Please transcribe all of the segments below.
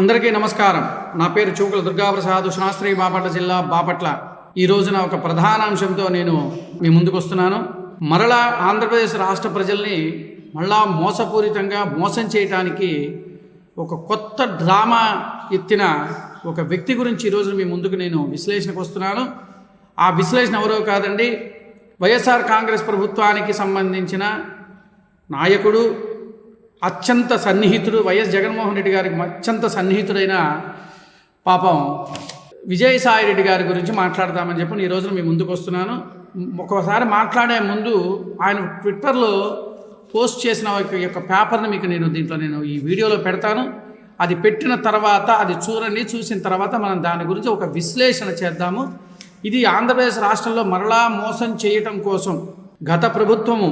అందరికీ నమస్కారం. నా పేరు చూకుల దుర్గాప్రసాద్ శాస్త్రి బాపట్ల జిల్లా బాపట్ల. ఈ రోజున ఒక ప్రధాన అంశంతో నేను మీ ముందుకు వస్తున్నాను. మరలా ఆంధ్రప్రదేశ్ రాష్ట్ర ప్రజల్ని మళ్ళా మోసపూరితంగా మోసం చేయటానికి ఒక కొత్త డ్రామా ఎత్తిన ఒక వ్యక్తి గురించి ఈరోజు మీ ముందుకు నేను విశ్లేషణకు వస్తున్నాను. ఆ విశ్లేషణ ఎవరో కాదండి వైఎస్ఆర్ కాంగ్రెస్ ప్రభుత్వానికి సంబంధించిన నాయకుడు అత్యంత సన్నిహితుడు వైఎస్ జగన్మోహన్ రెడ్డి గారికి అత్యంత సన్నిహితుడైన పాపం విజయసాయి రెడ్డి గారి గురించి మాట్లాడదామని చెప్పి ఈ రోజున మీ ముందుకు వస్తున్నాను. ఒక్కోసారి మాట్లాడే ముందు ఆయన ట్విట్టర్లో పోస్ట్ చేసిన ఒక యొక్క పేపర్ని మీకు నేను దీంట్లో నేను ఈ వీడియోలో పెడతాను. అది పెట్టిన తర్వాత అది చూడండి చూసిన తర్వాత మనం దాని గురించి ఒక విశ్లేషణ చేద్దాము. ఇది ఆంధ్రప్రదేశ్ రాష్ట్రంలో మరలా మోసం చేయటం కోసం గత ప్రభుత్వము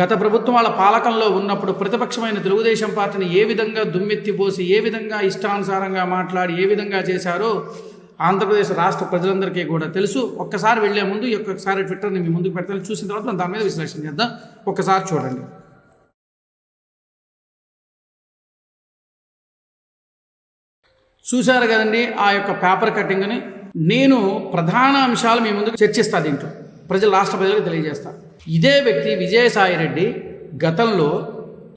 గత ప్రభుత్వం వాళ్ళ పాలకంలో ఉన్నప్పుడు ప్రతిపక్షమైన తెలుగుదేశం పార్టీని ఏ విధంగా దుమ్మెత్తిపోసి ఏ విధంగా ఇష్టానుసారంగా మాట్లాడి ఏ విధంగా చేశారో ఆంధ్రప్రదేశ్ రాష్ట్ర ప్రజలందరికీ కూడా తెలుసు. ఒక్కసారి వెళ్ళే ముందు ఈ ఒక్కసారి ట్విట్టర్ని మీ ముందుకు పెడతాను. చూసిన తర్వాత దాని మీద విశ్లేషణ చేద్దాం. ఒక్కసారి చూడండి. చూశారు కదండి ఆ యొక్క పేపర్ కటింగ్ని. నేను ప్రధాన అంశాలు మీ ముందుకు చర్చిస్తా దీంట్లో. ప్రజలు రాష్ట్ర ప్రజలకు తెలియజేస్తా. ఇదే వ్యక్తి విజయసాయి రెడ్డి గతంలో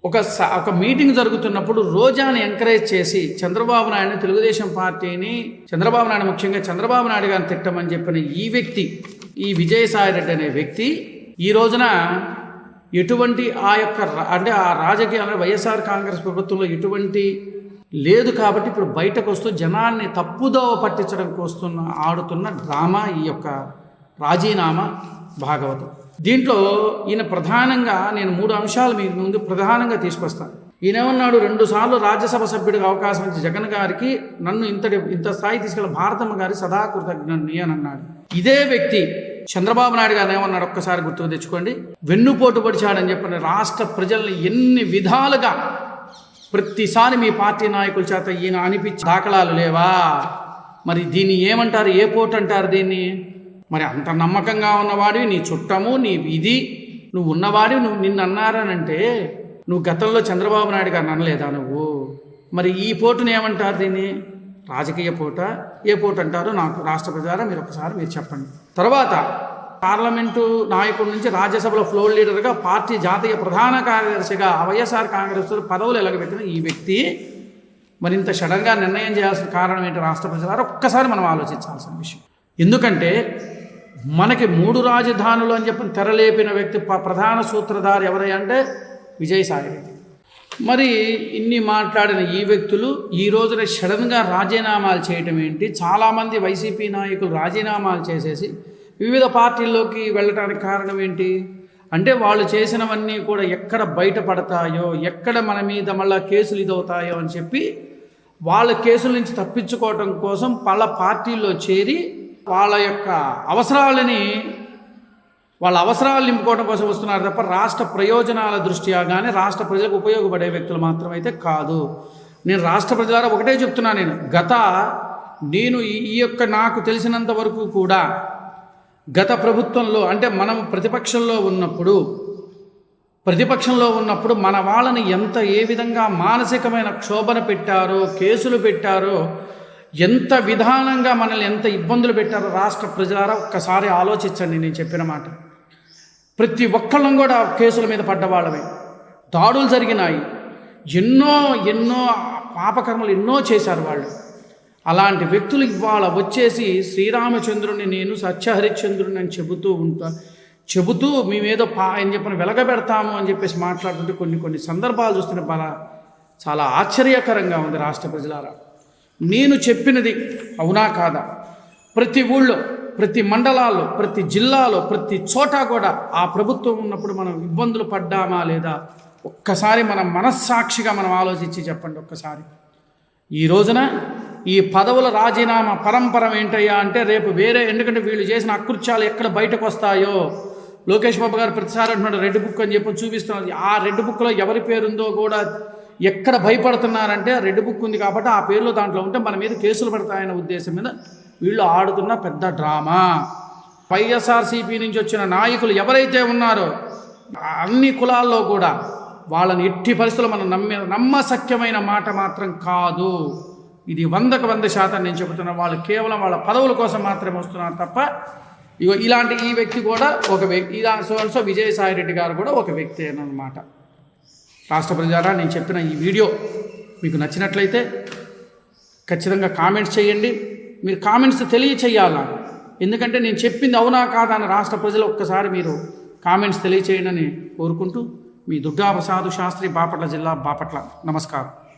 ఒక స- ఒక మీటింగ్ జరుగుతున్నప్పుడు రోజాని ఎంకరేజ్ చేసి చంద్రబాబు నాయుడు తెలుగుదేశం పార్టీని చంద్రబాబు నాయుడు ముఖ్యంగా చంద్రబాబు నాయుడు గారిని తిట్టమని చెప్పిన ఈ వ్యక్తి ఈ విజయసాయి రెడ్డి అనే వ్యక్తి ఈ రోజున ఎటువంటి ఆ యొక్క అంటే ఆ రాజకీయ వైఎస్ఆర్ కాంగ్రెస్ ప్రభుత్వంలో ఎటువంటి లేదు కాబట్టి ఇప్పుడు బయటకు వస్తూ జనాన్ని తప్పుదోవ పట్టించడం కోస్తున్న ఆడుతున్న డ్రామా ఈ యొక్క రాజీనామా భాగవతం. దీంట్లో ఈయన ప్రధానంగా నేను మూడు అంశాలు మీ ముందు ప్రధానంగా తీసుకొస్తాను. ఈయనేమన్నాడు రెండుసార్లు రాజ్యసభ సభ్యుడికి అవకాశం ఇచ్చి జగన్ గారికి నన్ను ఇంతటి ఇంత స్థాయి తీసుకెళ్ళి భారతమ్మ గారి సదా కృతజ్ఞని అని అన్నాడు. ఇదే వ్యక్తి చంద్రబాబు నాయుడు గారు ఏమన్నాడు? ఒక్కసారి గుర్తుకు తెచ్చుకోండి. వెన్నుపోటు పడిచాడని చెప్పిన రాష్ట్ర ప్రజల్ని ఎన్ని విధాలుగా ప్రతిసారి మీ పార్టీ నాయకుల చేత ఈయన అనిపించి దాఖలాలు లేవా? మరి దీన్ని ఏమంటారు? ఏ పోటు అంటారు దీన్ని? మరి అంత నమ్మకంగా ఉన్నవాడివి నీ చుట్టము నీ ఇది నువ్వు ఉన్నవాడి నువ్వు నిన్ను అన్నారనంటే నువ్వు గతంలో చంద్రబాబు నాయుడు గారిని అనలేదా నువ్వు? మరి ఈ పోటును ఏమంటారు దీన్ని? రాజకీయ పోట? ఏ పోటు అంటారో నాకు రాష్ట్ర ప్రజారా మీరు ఒకసారి మీరు చెప్పండి. తర్వాత పార్లమెంటు నాయకుడి నుంచి రాజ్యసభలో ఫ్లోర్ లీడర్గా పార్టీ జాతీయ ప్రధాన కార్యదర్శిగా వైఎస్ఆర్ కాంగ్రెస్ పదవులు ఎలగబెట్టిన ఈ వ్యక్తి మరింత సడన్గా నిర్ణయం చేయాల్సిన కారణం ఏంటి రాష్ట్ర ప్రజలారా? ఒక్కసారి మనం ఆలోచించాల్సిన విషయం. ఎందుకంటే మనకి మూడు రాజధానులు అని చెప్పి తెరలేపిన వ్యక్తి ప- ప్రధాన సూత్రధారి ఎవరై అంటే విజయసాయి మరి ఇన్ని మాట్లాడిన ఈ వ్యక్తులు ఈ రోజున సడన్గా రాజీనామాలు చేయటం ఏంటి? చాలామంది వైసీపీ నాయకులు రాజీనామాలు చేసేసి వివిధ పార్టీల్లోకి వెళ్ళటానికి కారణం ఏంటి? అంటే వాళ్ళు చేసినవన్నీ కూడా ఎక్కడ బయటపడతాయో ఎక్కడ మన మీద మళ్ళా కేసులు ఇదవుతాయో అని చెప్పి వాళ్ళ కేసుల నుంచి తప్పించుకోవటం కోసం పల పార్టీల్లో చేరి వాళ్ళ యొక్క అవసరాలని వాళ్ళ అవసరాలు నింపుకోవడం కోసం వస్తున్నారు తప్ప రాష్ట్ర ప్రయోజనాల దృష్ట్యా కానీ రాష్ట్ర ప్రజలకు ఉపయోగపడే వ్యక్తులు మాత్రమైతే కాదు. నేను రాష్ట్ర ప్రజల ఒకటే చెప్తున్నా నేను. గత నేను ఈ- ఈ యొక్క నాకు తెలిసినంత వరకు కూడా గత ప్రభుత్వంలో అంటే మనం ప్రతిపక్షంలో ఉన్నప్పుడు ప్రతిపక్షంలో ఉన్నప్పుడు మన వాళ్ళని ఎంత ఏ విధంగా మానసికమైన క్షోభన పెట్టారో కేసులు పెట్టారో ఎంత విధానంగా మనల్ని ఎంత ఇబ్బందులు పెట్టారో రాష్ట్ర ప్రజలారా ఒక్కసారి ఆలోచించండి నేను చెప్పిన మాట. ప్రతి ఒక్కళ్ళం కూడా కేసుల మీద పడ్డవాళ్ళమే దాడులు జరిగినాయి. ఎన్నో ఎన్నో పాపకర్మలు ఎన్నో చేశారు వాళ్ళు. అలాంటి వ్యక్తులు ఇవాళ వచ్చేసి శ్రీరామచంద్రుని నేను సత్యహరిశ్చంద్రుని అని చెబుతూ ఉంటా చెబుతూ మేమేదో పా అని చెప్పిన వెలగబెడతాము అని చెప్పేసి మాట్లాడుతుంటే కొన్ని కొన్ని సందర్భాలు చూస్తున్న బాల చాలా ఆశ్చర్యకరంగా ఉంది రాష్ట్ర ప్రజలారా. నేను చెప్పినది అవునా కాదా? ప్రతి ఊళ్ళో ప్రతి మండలాల్లో ప్రతి జిల్లాలో ప్రతి చోట కూడా ఆ ప్రభుత్వం ఉన్నప్పుడు మనం ఇబ్బందులు పడ్డామా లేదా? ఒక్కసారి మనం మనస్సాక్షిగా మనం ఆలోచించి చెప్పండి ఒక్కసారి. ఈ రోజున ఈ పదవుల రాజీనామా పరంపరం ఏంటయ్యా అంటే రేపు వేరే ఎందుకంటే వీళ్ళు చేసిన అకృత్యాలు ఎక్కడ బయటకు వస్తాయో? లోకేష్ బాబు గారు ప్రతిసారి అంటున్నాడు రెడ్ బుక్ అని చెప్పి చూపిస్తున్నారు. ఆ రెడ్ బుక్లో ఎవరి పేరుందో కూడా ఎక్కడ భయపడుతున్నారంటే రెడ్ బుక్ ఉంది కాబట్టి ఆ పేర్లు దాంట్లో ఉంటే మన మీద కేసులు పడతాయనే ఉద్దేశం మీద వీళ్ళు ఆడుతున్న పెద్ద డ్రామా. వైఎస్ఆర్సీపీ నుంచి వచ్చిన నాయకులు ఎవరైతే ఉన్నారో అన్ని కులాల్లో కూడా వాళ్ళని ఎట్టి పరిస్థితులు మనం నమ్మే నమ్మసఖ్యమైన మాట మాత్రం కాదు. ఇది వందకు వంద శాతం నేను చెబుతున్నా వాళ్ళు కేవలం వాళ్ళ పదవుల కోసం మాత్రమే వస్తున్నారు తప్ప ఇగో ఇలాంటి ఈ వ్యక్తి కూడా ఒక వ్యక్తి ఇలా సో విజయసాయి రెడ్డి గారు కూడా ఒక వ్యక్తి అనమాట రాష్ట్ర ప్రజారా నేను చెప్పిన ఈ వీడియో మీకు నచ్చినట్లయితే ఖచ్చితంగా కామెంట్స్ చేయండి. మీరు కామెంట్స్ తెలియచేయాలా? ఎందుకంటే నేను చెప్పింది అవునా కాదా అని రాష్ట్ర ప్రజలు ఒక్కసారి మీరు కామెంట్స్ తెలియచేయండి అని కోరుకుంటూ మీ దుర్గాప్రసాదు శాస్త్రి బాపట్ల జిల్లా బాపట్ల. నమస్కారం.